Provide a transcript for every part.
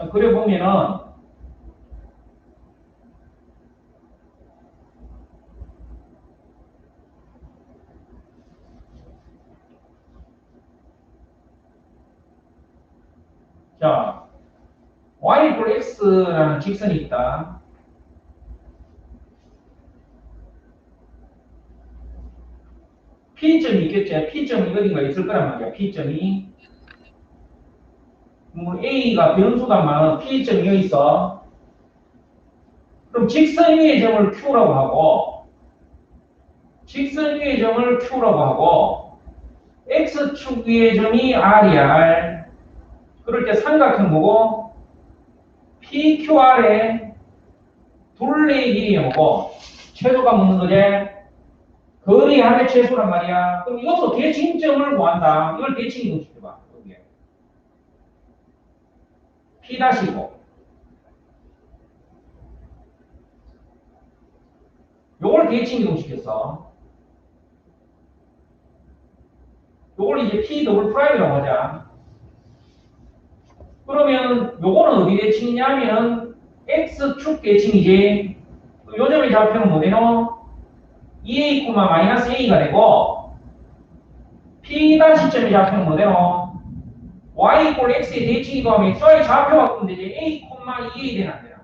자, 그려보면은 자, y 이퀄 x라는 직선이 있다. P점이 있겠죠. P점이 어딘가 있을 거란 말이야. P점이. 뭐 A가 변수가 많은 P점이 여기 있어. 그럼 직선 위의 점을 Q라고 하고 직선 위의 점을 Q라고 하고 X축 위의 점이 R이야. R. 그럴 때 삼각형 보고 PQR의 둘레의 길이에 뭐고 최소가 묻는 거지. 거리 안의 최소란 말이야. 그럼 이것도 대칭점을 구한다. 이걸 대칭 이동시켜봐. 여기에. P 다시고. 요걸 대칭 이동시켰어. 요걸 이제 P 더블 프라임이라고 하자. 그러면 요거는 어디 대칭이냐면 X축 대칭이지. 요 점의 좌표는 뭐되노? 2a, 마이너스 a가 되고 p 시점의 좌표는 뭐되노? Y 이꼴 x의 대칭이 더하면 x의 좌표가 되지 a, 2a 되는 안 되나?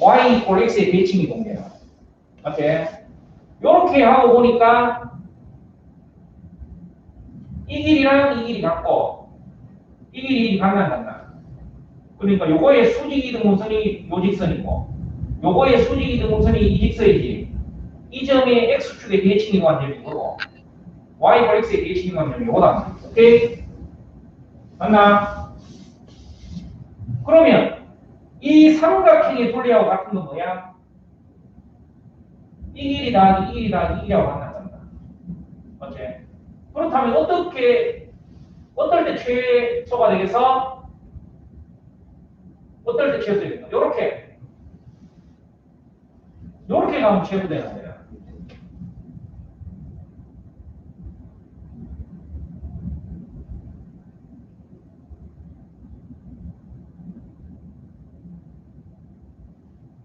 y 이꼴 x의 대칭이 동되나? 맞지? 요렇게 하고 보니까 이 길이랑 이 길이 같고 이 길이 같나? 그러니까 요거의 수직 이등분선이 요 직선이고 요거의 수직 이등분선이 이 점의 x축의 대칭이 관점이 이거고 y가 x의 대칭이 관점이 이거다. 오케이? 맞나? 그러면 이 삼각형의 분리하고 같은 건 뭐야? 이 길이 더하기 이 길이 이 길이하고 같나간다. 맞지? 그렇다면 어떻게 어떨 때 최소가 되겠어? 어떨 때 최소 되겠어? 요렇게 요렇게 가면 최소 되는 거야.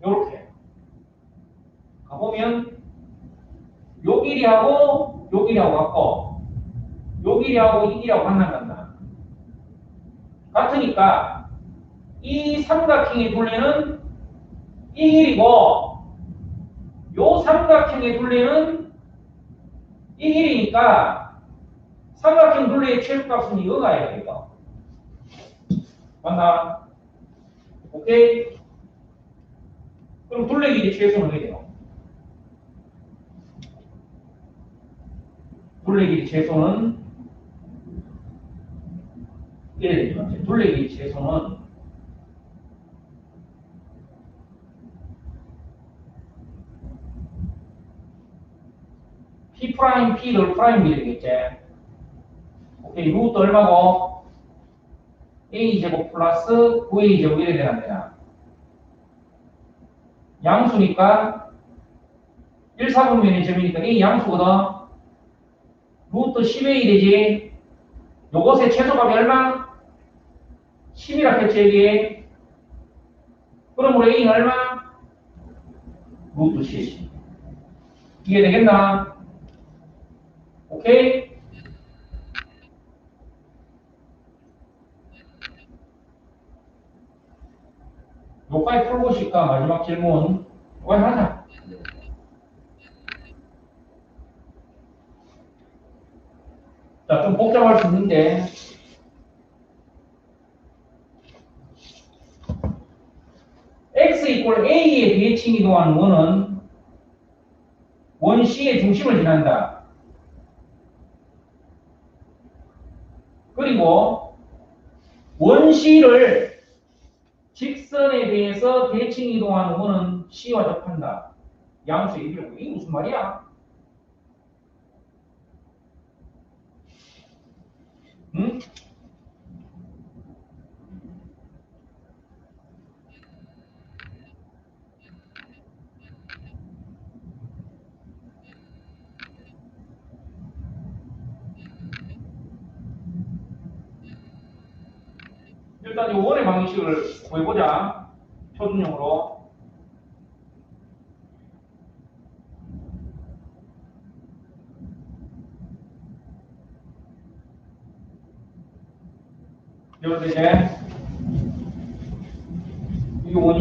요렇게 가 보면 요 길이하고 요 길이하고 같고 요 길이하고 이 길이하고 같나 같으니까 이 삼각형의 둘레는 이 길이고 요 삼각형의 둘레는 이 길이니까 삼각형 둘레의 최소값은 이거가야 이거 맞나? 오케이? 그럼 둘레 길이 최소는 어떻게 돼요? 둘레 길이 최소는 이래 되죠. 맞죠? 둘레 길이 최소는 P 프라임 P 덜 프라임 이 되겠지. 오케이 루트 얼마고? A 제곱 플러스 9A 제곱 이래 되는 되나? 양수니까 1, 4분면의 점이니까 A 양수거든. 루트 10A 되지. 요것의 최소값이 얼마? 10이라 했지, 여기. 그럼 우리 A는 얼마? 루트 10. 이해되겠나? 오케이? 요까지 풀고 싶까 마지막 질문. 요까지 하자. 자, 좀 복잡할 수 있는데. x 이꼴 a의 대칭 이동하는 원은 원 C의 중심을 지난다. 그리고 원 C를 직선에 대해서 대칭 이동하는 원은 C와 접한다. 양수의 이라고 이게 무슨 말이야? 일단 이 원의 방식을 구해보자. 표준형으로. 여러분들 이제 이게 원이